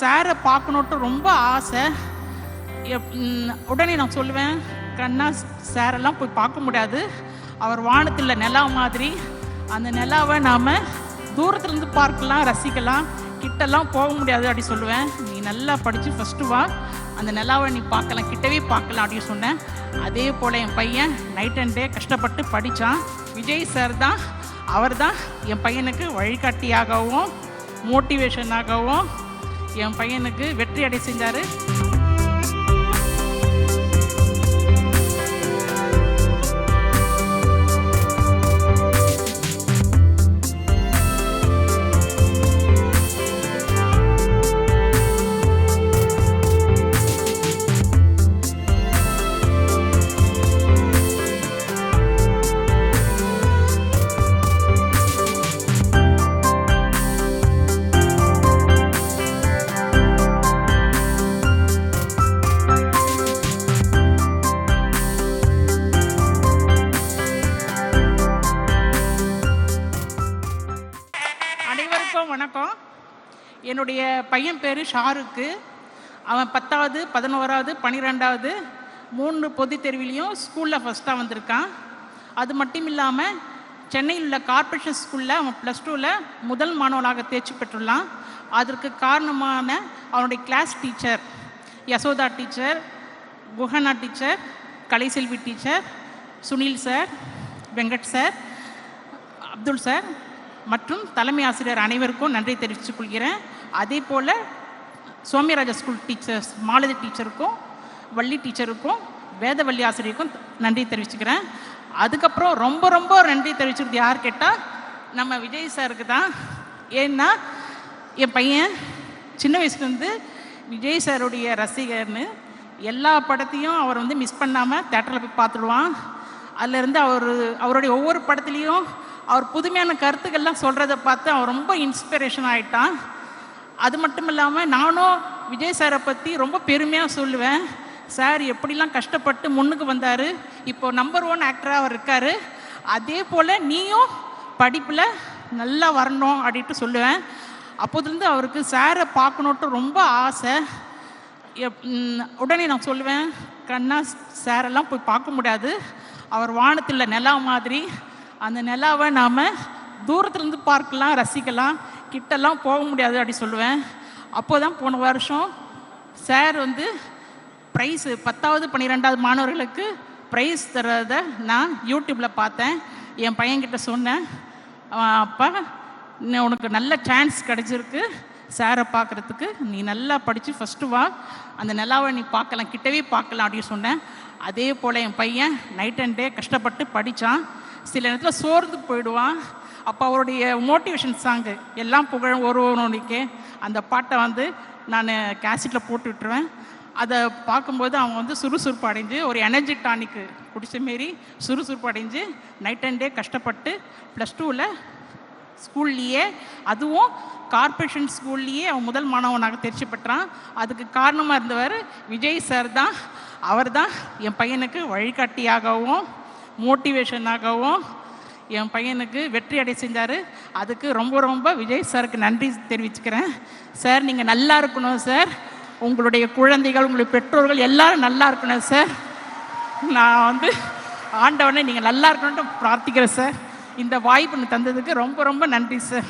சாரை பார்க்கணுன்ட்டு ரொம்ப ஆசை. எப்- உடனே நான் சொல்லுவேன் கண்ணா சாரெல்லாம் போய் பார்க்க முடியாது. அவர் வானத்தில் நிலா மாதிரி. அந்த நிலாவை நாம் தூரத்துலேருந்து பார்க்கலாம் ரசிக்கலாம். கிட்டலாம் போக முடியாது அப்படி சொல்லுவேன். நீ நல்லா படித்து ஃபஸ்ட்டு வா. அந்த நிலாவை நீ பார்க்கலாம் கிட்டவே பார்க்கலாம் அப்படின்னு சொன்னேன். அதே போல் என் பையன் நைட் அண்ட் டே கஷ்டப்பட்டு படித்தான் விஜய் சார் தான். அவர் தான் என் பையனுக்கு வழிகாட்டியாகவும் மோட்டிவேஷனாகவும் என் பையனுக்கு வெற்றி அடை செஞ்சார். அனைவருக்கும் வணக்கம். என்னுடைய பையன் பேர் ஷாருக்கு. அவன் பத்தாவது பதினோராவது பன்னிரெண்டாவது மூணு பொதுத் தேர்விலையும் ஸ்கூலில் ஃபஸ்ட்டாக வந்திருக்கான். அது மட்டும் இல்லாமல் சென்னையில் உள்ள கார்ப்பரேஷன் ஸ்கூலில் அவன் ப்ளஸ் டூவில் முதல் மாணவனாக தேர்ச்சி பெற்றுள்ளான். அதற்கு காரணமான அவனுடைய class teacher Yashoda teacher Guhana teacher Kalaiselvi teacher Sunil sir Venkat sir Abdul sir மற்றும் தலைமை ஆசிரியர் அனைவருக்கும் நன்றி தெரிவித்துக் கொள்கிறேன். அதே போல் சோமியராஜா ஸ்கூல் டீச்சர்ஸ் மாலதி டீச்சருக்கும் வள்ளி டீச்சருக்கும் வேதவள்ளி ஆசிரியருக்கும் நன்றி தெரிவிச்சுக்கிறேன். அதுக்கப்புறம் ரொம்ப ரொம்ப நன்றி தெரிவிச்சுக்கிறது யார் கேட்டால் நம்ம விஜய் சாருக்கு தான். ஏன்னா என் பையன் சின்ன வயசுலேருந்து விஜய் சாருடைய ரசிகர்னு எல்லா படத்தையும் அவர் வந்து மிஸ் பண்ணாமல் தேட்டரில் போய் பார்த்துடுவான். அதுலேருந்து அவர் அவருடைய ஒவ்வொரு படத்துலேயும் அவர் புதுமையான கருத்துக்கள்லாம் சொல்கிறத பார்த்து அவன் ரொம்ப இன்ஸ்பிரேஷன் ஆகிட்டான் அது மட்டும் இல்லாமல் நானும் விஜய் சாரை பற்றி ரொம்ப பெருமையாக சொல்லுவேன். சார் எப்படிலாம் கஷ்டப்பட்டு முன்னுக்கு வந்தார்? இப்போ நம்பர் ஒன் ஆக்டராக அவர் இருக்கார். அதே போல் நீயும் படிப்பில் நல்லா வரணும் அப்படின்ட்டு சொல்லுவேன். அப்போதுலேருந்து அவருக்கு சாரை பார்க்கணுன்ட்டு ரொம்ப ஆசை. எப்- உடனே நான் சொல்லுவேன் கண்ணா சாரெல்லாம் போய் பார்க்க முடியாது. அவர் வானத்தில் நிலா மாதிரி அந்த நிலாவை நாம் தூரத்துலேருந்து பார்க்கலாம் ரசிக்கலாம். கிட்டெல்லாம் போக முடியாது அப்படி சொல்லுவேன். அப்போ தான் போன வருஷம் சார் வந்து ப்ரைஸு பத்தாவது பன்னிரெண்டாவது மாணவர்களுக்கு ப்ரைஸ் தர்றத நான் யூடியூப்பில் பார்த்தேன். என் பையன்கிட்ட சொன்னேன். அப்பா இன்னும் உனக்கு நல்ல சான்ஸ் கிடச்சிருக்கு. சாரை பார்க்குறதுக்கு நீ நல்லா படித்து ஃபஸ்ட்டு வா. அந்த நிலாவை நீ பார்க்கலாம் கிட்டவே பார்க்கலாம் அப்படின்னு சொன்னேன். அதே போல் என் பையன் நைட் அண்ட் டே கஷ்டப்பட்டு படித்தான் சில நேரத்தில் சோர்ந்து போயிடுவான். அப்போ அவருடைய மோட்டிவேஷன் சாங்கு எல்லாம் புகழும். ஒரு ஒருவனுக்கே அந்த பாட்டை வந்து நான் கேசட்டில் போட்டு விட்டுருவேன். அதை பார்க்கும்போது அவன் வந்து சுறுசுறுப்பு அடைஞ்சு ஒரு எனர்ஜி டானிக்கு குடிச்ச மாரி சுறுசுறுப்பு அடைஞ்சு நைட் அண்ட் டே கஷ்டப்பட்டு ப்ளஸ் டூவில் ஸ்கூல்லையே அதுவும் கார்ப்பரேஷன் ஸ்கூல்லையே அவன் முதல் மாணவனாக தேர்ச்சி பெற்றான். அதுக்கு காரணமாக இருந்தவர் விஜய் சார் தான். அவர் தான் என் பையனுக்கு வழிகாட்டியாகவும் மோட்டிவேஷனாகவும் என் பையனுக்கு வெற்றி அடை செஞ்சார். அதுக்கு ரொம்ப ரொம்ப விஜய் சாருக்கு நன்றி தெரிவிச்சுக்கிறேன். சார் நீங்கள் நல்லா இருக்கணும் சார் உங்களுடைய குழந்தைகள் உங்களுடைய பெற்றோர்கள் எல்லாரும் நல்லா இருக்கணும் சார் நான் வந்து ஆண்டவனை நீங்கள் நல்லா இருக்கணும்ட்டு பிரார்த்திக்கிறேன் சார் இந்த வாய்ப்பு தந்ததுக்கு ரொம்ப ரொம்ப நன்றி சார்